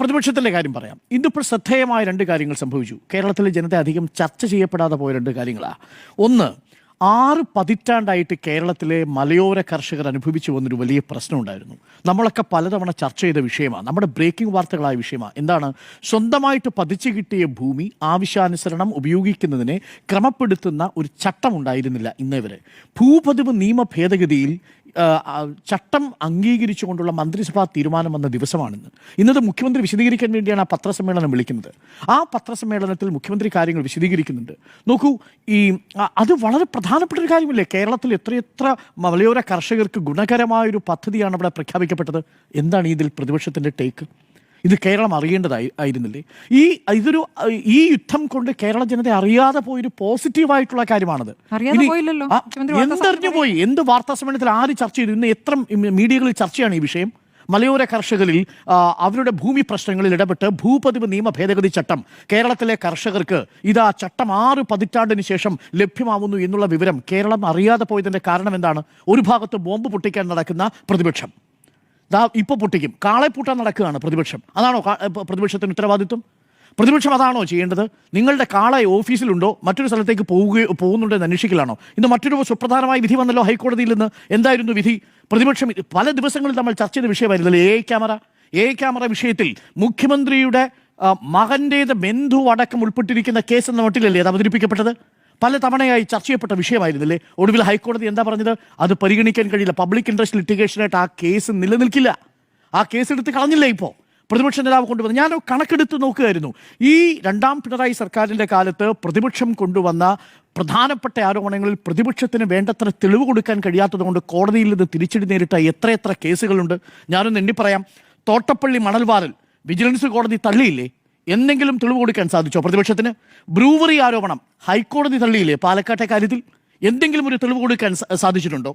പ്രതിപക്ഷത്തിന്റെ കാര്യം പറയാം. ഇന്നിപ്പോൾ ശ്രദ്ധേയമായ രണ്ട് കാര്യങ്ങൾ സംഭവിച്ചു. കേരളത്തിലെ ജനത അധികം ചർച്ച ചെയ്യപ്പെടാതെ പോയ രണ്ട് കാര്യങ്ങളാണ് ഒന്ന് ആറ് പതിറ്റാണ്ടായിട്ട് കേരളത്തിലെ മലയോര കർഷകർ അനുഭവിച്ചു വന്നൊരു വലിയ പ്രശ്നമുണ്ടായിരുന്നു. നമ്മളൊക്കെ പലതവണ ചർച്ച ചെയ്ത വിഷയമാണ്. നമ്മുടെ ബ്രേക്കിംഗ് വാർത്തകളായ വിഷയമാണ്. എന്താണ്? സ്വന്തമായിട്ട് പതിച്ചു കിട്ടിയ ഭൂമി ആവശ്യാനുസരണം ഉപയോഗിക്കുന്നതിനെ ക്രമപ്പെടുത്തുന്ന ഒരു ചട്ടം ഉണ്ടായിരുന്നില്ല ഇന്നേവരെ ഭൂപതിവ് നിയമ ഭേദഗതിയിൽ ചട്ടം അംഗീകരിച്ചുകൊണ്ടുള്ള മന്ത്രിസഭാ തീരുമാനം വന്ന ദിവസമാണിന്ന് ഇന്നത് മുഖ്യമന്ത്രി വിശദീകരിക്കാൻ വേണ്ടിയാണ് ആ പത്രസമ്മേളനം വിളിക്കുന്നത്. ആ പത്രസമ്മേളനത്തിൽ മുഖ്യമന്ത്രി കാര്യങ്ങൾ വിശദീകരിക്കുന്നുണ്ട്. നോക്കൂ ഈ അത് വളരെ പ്രധാനപ്പെട്ട ഒരു കാര്യമില്ലേ? കേരളത്തിൽ എത്രയെത്ര മലയോര കർഷകർക്ക് ഗുണകരമായ ഒരു പദ്ധതിയാണ് അവിടെ പ്രഖ്യാപിക്കപ്പെട്ടത്. എന്താണ് ഇതിൽ പ്രതിപക്ഷത്തിന്റെ ടേക്ക് ഇത് കേരളം അറിയേണ്ടതായി ആയിരുന്നില്ലേ? ഈ ഇതൊരു ഈ യുദ്ധം കൊണ്ട് കേരള ജനത അറിയാതെ പോയൊരു പോസിറ്റീവായിട്ടുള്ള കാര്യമാണത്. എന്തറിഞ്ഞു പോയി? എന്ത് വാർത്താ സമ്മേളനത്തിൽ ആര് ചർച്ച ചെയ്തു? ഇന്ന് എത്ര മീഡിയകളിൽ ചർച്ചയാണ് ഈ വിഷയം? മലയോര കർഷകരിൽ അവരുടെ ഭൂമി പ്രശ്നങ്ങളിൽ ഇടപെട്ട് ഭൂപതിവ് നിയമ ഭേദഗതി ചട്ടം കേരളത്തിലെ കർഷകർക്ക് ഇതാ ചട്ടം ആറ് പതിറ്റാണ്ടിന് ശേഷം ലഭ്യമാവുന്നു എന്നുള്ള വിവരം കേരളം അറിയാതെ പോയതിന്റെ കാരണം എന്താണ്? ഒരു ഭാഗത്ത് ബോംബ് പൊട്ടിക്കാൻ നടക്കുന്ന പ്രതിപക്ഷം. ഇപ്പൊ പൊട്ടിക്കും. കാളെ പൂട്ടാൻ നടക്കുകയാണ് പ്രതിപക്ഷം. അതാണോ പ്രതിപക്ഷത്തിന് ഉത്തരവാദിത്വം? പ്രതിപക്ഷം അതാണോ ചെയ്യേണ്ടത്? നിങ്ങളുടെ കാള ഓഫീസിലുണ്ടോ? മറ്റൊരു സ്ഥലത്തേക്ക് പോവുകയോ പോകുന്നുണ്ടോ എന്ന് അന്വേഷിക്കലാണോ? ഇന്ന് മറ്റൊരു സുപ്രധാനമായ വിധി വന്നല്ലോ ഹൈക്കോടതിയിൽ നിന്ന്. എന്തായിരുന്നു വിധി? പ്രതിപക്ഷം പല ദിവസങ്ങളിൽ നമ്മൾ ചർച്ച ചെയ്ത വിഷയമായിരുന്നല്ലോ എ ക്യാമറ എ ക്യാമറ വിഷയത്തിൽ മുഖ്യമന്ത്രിയുടെ മകന്റേത് ബന്ധു അടക്കം ഉൾപ്പെട്ടിരിക്കുന്ന കേസ് എന്ന മട്ടിലല്ലേ അത് അവതരിപ്പിക്കപ്പെട്ടത്? പല തവണയായി ചർച്ച ചെയ്യപ്പെട്ട വിഷയമായിരുന്നില്ലേ? ഒടുവിൽ ഹൈക്കോടതി എന്താ പറഞ്ഞത്? അത് പരിഗണിക്കാൻ കഴിയില്ല. പബ്ലിക് ഇൻട്രസ്റ്റ് ലിറ്റിഗേഷനായിട്ട് ആ കേസ് നിലനിൽക്കില്ല. ആ കേസ് എടുത്ത് കളഞ്ഞില്ലേ ഇപ്പോൾ പ്രതിപക്ഷ നേതാവ് കൊണ്ടുവന്നു ഞാൻ കണക്കെടുത്ത് നോക്കുകയായിരുന്നു. ഈ രണ്ടാം പിണറായി സർക്കാരിന്റെ കാലത്ത് പ്രതിപക്ഷം കൊണ്ടുവന്ന പ്രധാനപ്പെട്ട ആരോപണങ്ങളിൽ പ്രതിപക്ഷത്തിന് വേണ്ടത്ര തെളിവ് കൊടുക്കാൻ കഴിയാത്തതുകൊണ്ട് കോടതിയിൽ നിന്ന് തിരിച്ചടി നേരിട്ട എത്ര കേസുകളുണ്ട്? ഞാനൊന്ന് എണ്ണി പറയാം തോട്ടപ്പള്ളി മണൽവാറിൽ വിജിലൻസ് കോടതി തള്ളിയില്ലേ? എന്തെങ്കിലും തെളിവ് കൊടുക്കാൻ സാധിച്ചോ പ്രതിപക്ഷത്തിന്? ബ്രൂവറി ആരോപണം ഹൈക്കോടതി തള്ളിയില്ലേ പാലക്കാട്ടെ കാര്യത്തിൽ? എന്തെങ്കിലും ഒരു തെളിവ് കൊടുക്കാൻ സാധിച്ചിട്ടുണ്ടോ?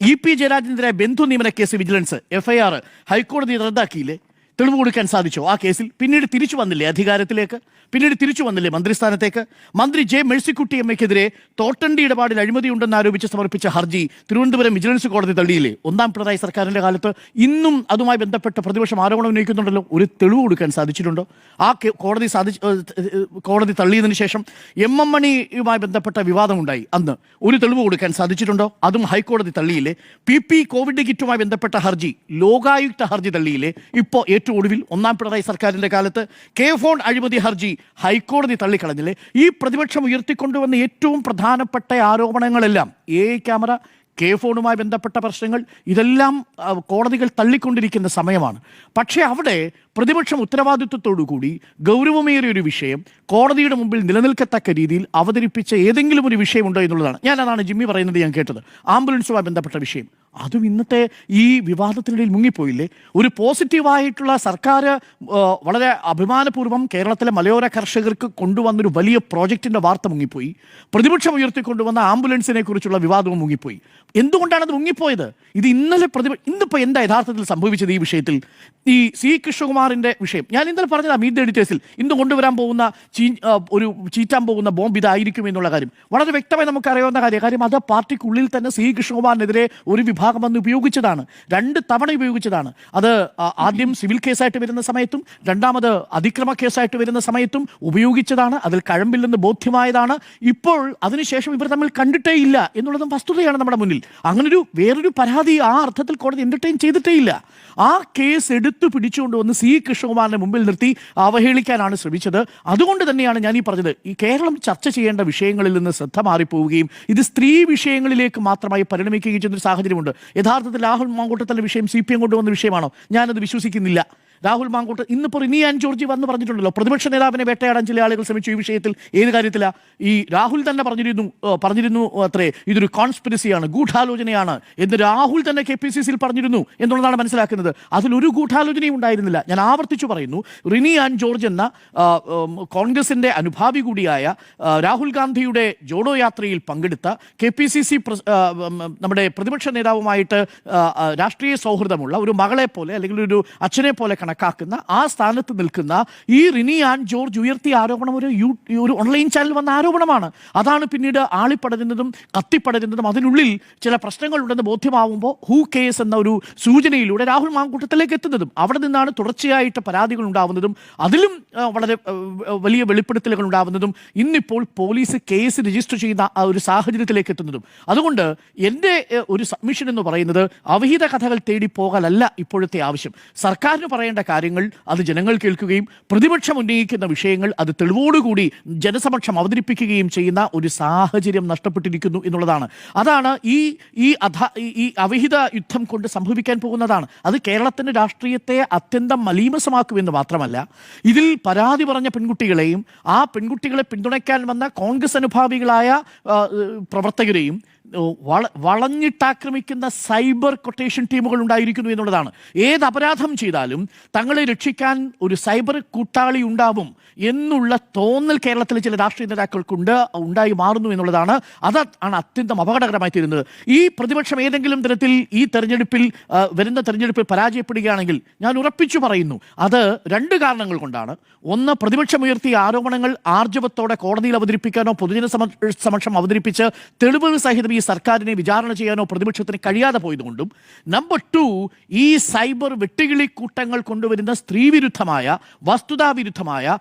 ഇ പി ജയരാജനെതിരെ ബന്ധു നിയമന കേസ് വിജിലൻസ് എഫ്ഐആർ ഹൈക്കോടതി റദ്ദാക്കിയില്ലേ? തെളിവ് കൊടുക്കാൻ സാധിച്ചോ? ആ കേസിൽ പിന്നീട് തിരിച്ചു വന്നില്ലേ അധികാരത്തിലേക്ക്? പിന്നീട് തിരിച്ചു വന്നില്ലേ മന്ത്രിസ്ഥാനത്തേക്ക്? മന്ത്രി ജെ മേഴ്സിക്കുട്ടി എമ്മയ്ക്കെതിരെ തോട്ടണ്ടി ഇടപാടിൽ അഴിമതിയുണ്ടെന്ന് ആരോപിച്ച് സമർപ്പിച്ച ഹർജി തിരുവനന്തപുരം വിജിലൻസ് കോടതി തള്ളിയില്ലേ? ഒന്നാം പിണറായി സർക്കാരിന്റെ കാലത്ത് ഇന്നും അതുമായി ബന്ധപ്പെട്ട പ്രതിപക്ഷം ആരോപണം ഉന്നയിക്കുന്നുണ്ടല്ലോ. ഒരു തെളിവ് കൊടുക്കാൻ സാധിച്ചിട്ടുണ്ടോ? ആ കോടതി സാധിച്ച കോടതി തള്ളിയതിനു ശേഷം എം എം മണിയുമായി ബന്ധപ്പെട്ട വിവാദമുണ്ടായി. അന്ന് ഒരു തെളിവ് കൊടുക്കാൻ സാധിച്ചിട്ടുണ്ടോ? അതും ഹൈക്കോടതി തള്ളിയില്ലേ? പി പി കോവിഡ് കിറ്റുമായി ബന്ധപ്പെട്ട ഹർജി ലോകായുക്ത ഹർജി തള്ളിയില്ലേ? ഇപ്പോൾ ഏറ്റവും ഒടുവിൽ ഒന്നാം പിണറായി സർക്കാരിന്റെ കാലത്ത് കെ ഫോൺ അഴിമതി ഹർജി ഹൈക്കോടതി തള്ളിക്കളഞ്ഞില്ലേ? ഈ പ്രതിപക്ഷം ഉയർത്തിക്കൊണ്ടുവന്ന ഏറ്റവും പ്രധാനപ്പെട്ട ആരോപണങ്ങളെല്ലാം എ ക്യാമറ കെ ഫോണുമായി ബന്ധപ്പെട്ട പ്രശ്നങ്ങൾ ഇതെല്ലാം കോടതികൾ തള്ളിക്കൊണ്ടിരിക്കുന്ന സമയമാണ്. പക്ഷേ അവിടെ പ്രതിപക്ഷം ഉത്തരവാദിത്വത്തോടു കൂടി ഗൗരവമേറിയ ഒരു വിഷയം കോടതിയുടെ മുമ്പിൽ നിലനിൽക്കത്തക്ക രീതിയിൽ അവതരിപ്പിച്ച ഏതെങ്കിലും ഒരു വിഷയമുണ്ടോ എന്നുള്ളതാണ്. ഞാൻ അതാണ് ജിമ്മി പറയുന്നത് ഞാൻ കേട്ടത്. ആംബുലൻസുമായി ബന്ധപ്പെട്ട വിഷയം. അതും ഇന്നത്തെ ഈ വിവാദത്തിനിടയിൽ മുങ്ങിപ്പോയില്ലേ? ഒരു പോസിറ്റീവായിട്ടുള്ള സർക്കാർ വളരെ അഭിമാനപൂർവം കേരളത്തിലെ മലയോര കർഷകർക്ക് കൊണ്ടുവന്നൊരു വലിയ പ്രോജക്റ്റിന്റെ വാർത്ത മുങ്ങിപ്പോയി. പ്രതിപക്ഷം ഉയർത്തിക്കൊണ്ടുവന്ന ആംബുലൻസിനെ കുറിച്ചുള്ള വിവാദവും മുങ്ങിപ്പോയി. എന്തുകൊണ്ടാണ് അത് മുങ്ങിപ്പോയത്? ഇത് ഇന്നലെ പ്രതി ഇന്നിപ്പോൾ എന്താ യഥാർത്ഥത്തിൽ സംഭവിച്ചത് ഈ വിഷയത്തിൽ? ഈ സി കൃഷ്ണകുമാറിന്റെ വിഷയം. ഞാൻ ഇന്നലെ പറഞ്ഞത് മീറ്റ് എഡിറ്റേഴ്സിൽ ഇന്ന് കൊണ്ടുവരാൻ പോകുന്ന ചീ ഒരു ചീറ്റാൻ പോകുന്ന ബോംബ് ഇതായിരിക്കും എന്നുള്ള കാര്യം. വളരെ വ്യക്തമായി നമുക്ക് അറിയാവുന്ന കാര്യം കാര്യം അത് പാർട്ടിക്കുള്ളിൽ തന്നെ സി കൃഷ്ണകുമാറിനെതിരെ ഒരു വിഭാഗം വന്ന് ഉപയോഗിച്ചതാണ്. രണ്ട് തവണ ഉപയോഗിച്ചതാണ്. അത് ആദ്യം സിവിൽ കേസായിട്ട് വരുന്ന സമയത്തും രണ്ടാമത് അതിക്രമ കേസായിട്ട് വരുന്ന സമയത്തും ഉപയോഗിച്ചതാണ്. അതിൽ കഴമ്പില്ലെന്ന് ബോധ്യമായതാണ്. ഇപ്പോൾ അതിനുശേഷം ഇവർ തമ്മിൽ കണ്ടിട്ടേ ഇല്ല എന്നുള്ളതും വസ്തുതയാണ് നമ്മുടെ മുന്നിൽ. അങ്ങനൊരു വേറൊരു പരാതി ആ അർത്ഥത്തിൽ കോടതി എന്റർടൈൻ ചെയ്തിട്ടേ ഇല്ല ആ കേസ് എടുത്തു പിടിച്ചുകൊണ്ട് വന്ന് സി കൃഷ്ണകുമാറിനെ മുമ്പിൽ നിർത്തി അവഹേളിക്കാനാണ് ശ്രമിച്ചത്. അതുകൊണ്ട് തന്നെയാണ് ഞാൻ ഈ പറഞ്ഞത്. ഈ കേരളം ചർച്ച ചെയ്യേണ്ട വിഷയങ്ങളിൽ നിന്ന് ശ്രദ്ധ മാറിപ്പോവുകയും ഇത് സ്ത്രീ വിഷയങ്ങളിലേക്ക് മാത്രമായി പരിണമിക്കുകയും ചെയ്യുന്ന ഒരു സാഹചര്യമുണ്ട്. യഥാർത്ഥത്തിൽ രാഹുൽ മാങ്കൂട്ടത്തിന്റെ വിഷയം സി പി എം കൊണ്ടുവന്ന വിഷയമാണോ? ഞാനത് വിശ്വസിക്കുന്നില്ല. രാഹുൽ മാങ്കൂട്ട് ഇന്നിപ്പോൾ റിനിയാൻ ജോർജി വന്ന് പറഞ്ഞിട്ടുണ്ടല്ലോ. പ്രതിപക്ഷ നേതാവിനെ വേട്ടയാടാൻ ചില ആളുകൾ ശ്രമിച്ചു. ഈ വിഷയത്തിൽ ഏത് കാര്യത്തിലാ? ഈ രാഹുൽ തന്നെ പറഞ്ഞിരുന്നു പറഞ്ഞിരുന്നു അത്രേ. ഇതൊരു കോൺസ്പിരസിയാണ് ഗൂഢാലോചനയാണ് എന്ന് രാഹുൽ തന്നെ കെ പി സി സിയിൽ പറഞ്ഞിരുന്നു എന്നുള്ളതാണ് മനസ്സിലാക്കുന്നത്. അതിലൊരു ഗൂഢാലോചനയും ഉണ്ടായിരുന്നില്ല. ഞാൻ ആവർത്തിച്ചു പറയുന്നു റിനി ആൻഡ് ജോർജ് എന്ന കോൺഗ്രസിന്റെ അനുഭാവി കൂടിയായ രാഹുൽ ഗാന്ധിയുടെ ജോഡോ യാത്രയിൽ പങ്കെടുത്ത കെ പി സി സി നമ്മുടെ പ്രതിപക്ഷ നേതാവുമായിട്ട് രാഷ്ട്രീയ സൗഹൃദമുള്ള ഒരു മകളെ പോലെ അല്ലെങ്കിൽ ഒരു അച്ഛനെ പോലെ കണക്കാക്കുന്ന കണക്കാക്കുന്ന ആ സ്ഥാനത്ത് നിൽക്കുന്ന ഈ റിനി ആൻ ജോർജ് ഉയർത്തിയ ആരോപണം ഒരു യൂ ഒരു ഓൺലൈൻ ചാനൽ വന്ന ആരോപണമാണ്. അതാണ് പിന്നീട് ആളിപ്പടരുന്നതും കത്തിപ്പടരുന്നതും അതിനുള്ളിൽ ചില പ്രശ്നങ്ങളുണ്ടെന്ന് ബോധ്യമാവുമ്പോൾ ഹൂ കേസ് എന്ന ഒരു സൂചനയിലൂടെ രാഹുൽ മാങ്കൂട്ടത്തിലേക്ക് എത്തുന്നതും അവിടെ നിന്നാണ് തുടർച്ചയായിട്ട് പരാതികൾ ഉണ്ടാവുന്നതും അതിലും വളരെ വലിയ വെളിപ്പെടുത്തലുകൾ ഉണ്ടാവുന്നതും ഇന്നിപ്പോൾ പോലീസ് കേസ് രജിസ്റ്റർ ചെയ്യുന്ന ആ ഒരു സാഹചര്യത്തിലേക്ക് എത്തുന്നതും. അതുകൊണ്ട് എന്റെ ഒരു സബ്മിഷൻ എന്ന് പറയുന്നത് അവിഹിത കഥകൾ തേടി പോകലല്ല ഇപ്പോഴത്തെ ആവശ്യം. സർക്കാരിന് പറയേണ്ട കാര്യങ്ങൾ അത് ജനങ്ങൾ കേൾക്കുകയും പ്രതിപക്ഷം ഉന്നയിക്കുന്ന വിഷയങ്ങൾ അത് തെളിവോടുകൂടി ജനസമക്ഷം അവതരിപ്പിക്കുകയും ചെയ്യുന്ന ഒരു സാഹചര്യം നഷ്ടപ്പെട്ടിരിക്കുന്നു എന്നുള്ളതാണ്. അതാണ് ഈ ഈ ഈ- അവിഹിത യുദ്ധം കൊണ്ട് സംഭവിക്കാൻ പോകുന്നതാണ്. അത് കേരളത്തിന്റെ രാഷ്ട്രീയത്തെ അത്യന്തം മലീമസമാക്കുമെന്ന് മാത്രമല്ല ഇതിൽ പരാതി പറഞ്ഞ പെൺകുട്ടികളെയും ആ പെൺകുട്ടികളെ പിന്തുണയ്ക്കാൻ വന്ന കോൺഗ്രസ് അനുഭാവികളായ പ്രവർത്തകരെയും വളഞ്ഞിട്ടാക്രമിക്കുന്ന സൈബർ കൊട്ടേഷൻ ടീമുകൾ ഉണ്ടായിരിക്കുന്നു എന്നുള്ളതാണ്. ഏത് അപരാധം ചെയ്താലും തങ്ങളെ രക്ഷിക്കാൻ ഒരു സൈബർ കൂട്ടാളി ഉണ്ടാവും എന്നുള്ള തോന്നൽ കേരളത്തിലെ ചില രാഷ്ട്രീയ നേതാക്കൾക്കുണ്ട് ഉണ്ടായി മാറുന്നു എന്നുള്ളതാണ്. അത് ആണ് അത്യന്തം അപകടകരമായി തീരുന്നത്. ഈ പ്രതിപക്ഷം ഏതെങ്കിലും തരത്തിൽ ഈ തെരഞ്ഞെടുപ്പിൽ വരുന്ന തെരഞ്ഞെടുപ്പിൽ പരാജയപ്പെടുകയാണെങ്കിൽ ഞാൻ ഉറപ്പിച്ചു പറയുന്നു അത് രണ്ട് കാരണങ്ങൾ കൊണ്ടാണ്. ഒന്ന് പ്രതിപക്ഷം ഉയർത്തിയ ആരോപണങ്ങൾ ആർജവത്തോടെ കോടതിയിൽ അവതരിപ്പിക്കാനോ പൊതുജന സമ- സമക്ഷം അവതരിപ്പിച്ച് തെളിവുകൾ സഹിതം ഈ സർക്കാരിനെ വിചാരണ ചെയ്യാനോ പ്രതിപക്ഷത്തിന് കഴിയാതെ പോയതുകൊണ്ടും നമ്പർ ടു ഈ സൈബർ വെട്ടുകിളി കൂട്ടങ്ങൾ കൊണ്ടുവരുന്ന സ്ത്രീവിരുദ്ധമായ വസ്തുതാവിരുദ്ധമായ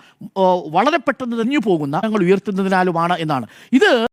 വളരെ പെട്ടെന്ന് തെഞ്ഞു പോകുന്ന ഉയർത്തുന്നതിനാലുമാണ് എന്നാണ്. ഇത്